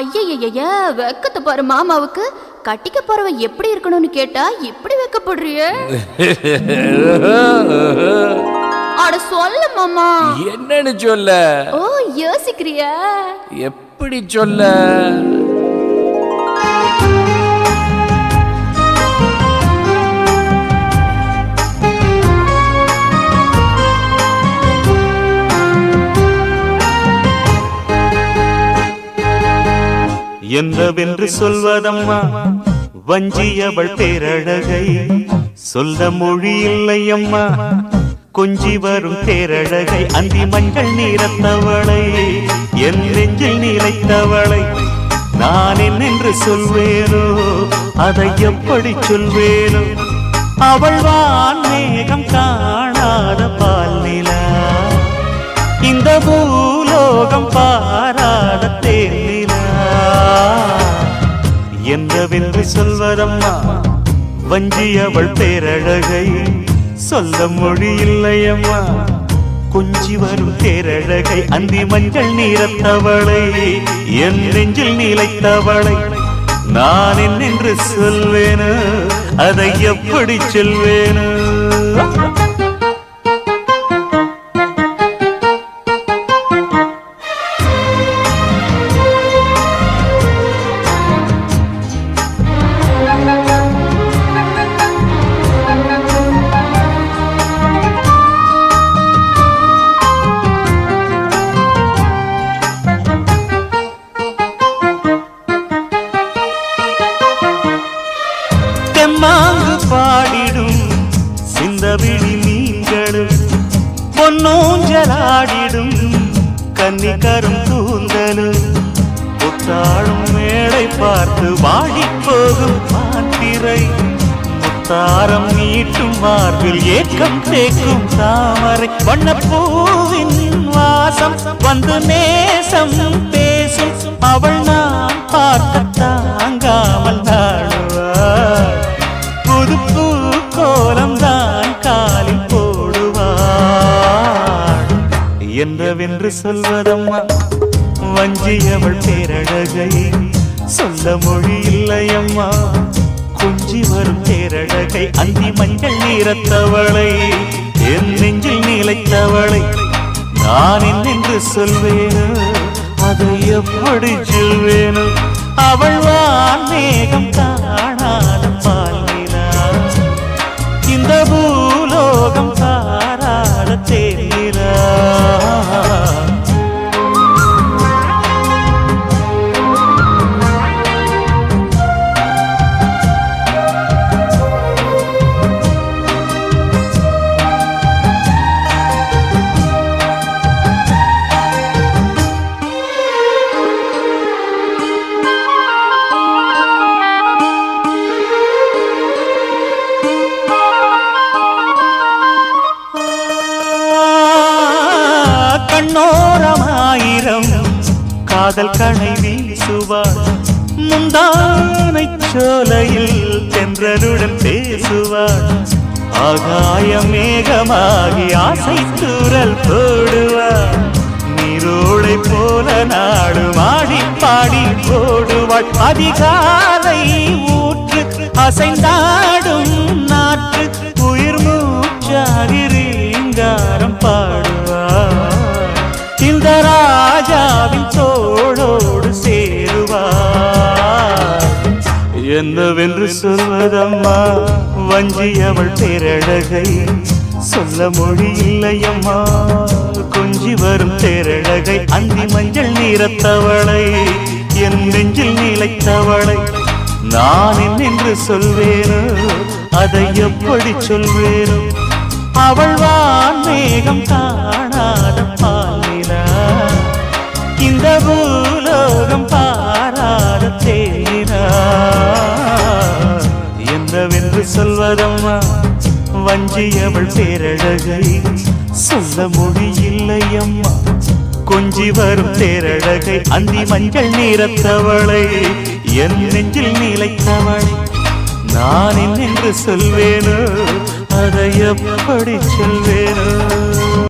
ஐயய்யய்ய வெக்கத்தை பாரு மாமாவுக்கு. கட்டிக்க போறவ எப்படி இருக்கணும்னு கேட்டா இப்படி வெக்கப்படுறிய. அட சொல்லு மாமா. என்னன்னு சொல்ல? ஓ யோசிக்கிறியா. எப்படி சொல்ல? என்னவென்று சொல்வதம்மா? வஞ்சியவள் பேரழகை சொல்ல மொழி இல்லையம்மா. கொஞ்சி வரும் பேரழகை அந்தி மஞ்சள் நீரத்தவளை என் நெஞ்சில் நிலைத்தவளை நான் என்னென்று சொல்வேனோ? அதை எப்படி சொல்வேனோ? அவள் வான் மேகம் காணாத பால் நிலா இந்த பூலோகம் பாராத என்னவென்று சொல்வரம்மா வஞ்சி அவள் பேரழகை சொல்ல மொழி இல்லையம்மா கொஞ்சி வரும் தேரழகை அந்தி மஞ்சள் நீரத்தவளை என் நெஞ்சில் நிலைத்தவளை நான் என்னென்று சொல்வேனு அதை எப்படி சொல்வேனு? சிந்தவிழி மீன்களும் பொன்னூஞ்சலாடிடும் கன்னிக்கரும் கூந்தலும். புத்தாளும் மேடை பார்த்து வாடிப் போகும் மாத்திரை. முத்தாரம் நீட்டும் மார்பில் ஏக்கம் தேக்கும் தாமரை. வண்ணப்பூவின் வாசம் வந்து நேசம் பேசும். அவள் நான் பார்க்க என்றவென்று சொல்வதம்மா. வஞ்சியவள் பேரழகை சொல்ல மொழி இல்லையம்மா. கொஞ்சி வரும் பேரழகை அந்தி மஞ்சள் நீரத்தவளை என் நெஞ்சில் நீளைத்தவளை நான் என்னென்று சொல்வேனோ அதை எப்படி சொல்வேனோ? அவள் வான் மேகம் காணாத. காதல் கணை வீசுவார். முந்தானை சோலையில் தென்றலுடன் பேசுவார். ஆகாய மேகமாகி ஆசை தூரல் போடுவார். நீரோடை போல நாடு மாடி பாடி போடுவாள். அதிகாலை ஊற்று அசைந்தாடும் என்னவென்று சொல்வதம்மா? வஞ்சி அவள் பேரழகை சொல்ல மொழி இல்லையம்மா. கொஞ்சி வரும் பேரழகை அந்தி மஞ்சள் நீரத்தவளை என் நெஞ்சில் நீளைத்தவளை நான் என்னென்று சொல்வேனோ அதை எப்படி சொல்வேனோ? அவள் வான் மேகம் காணாத பாலினா இந்த பூலோகம் என்னவென்று வஞ்சியவள் பேரழகை. சொல்ல மொழி இல்லையம்மா. கொஞ்சி வரும் தேரழகை அந்தி மஞ்சள் நீரத்தவளை என் நெஞ்சில் நிலைத்தவளை. நான் என்று சொல்வேனோ? அதை எப்படி சொல்வேனோ?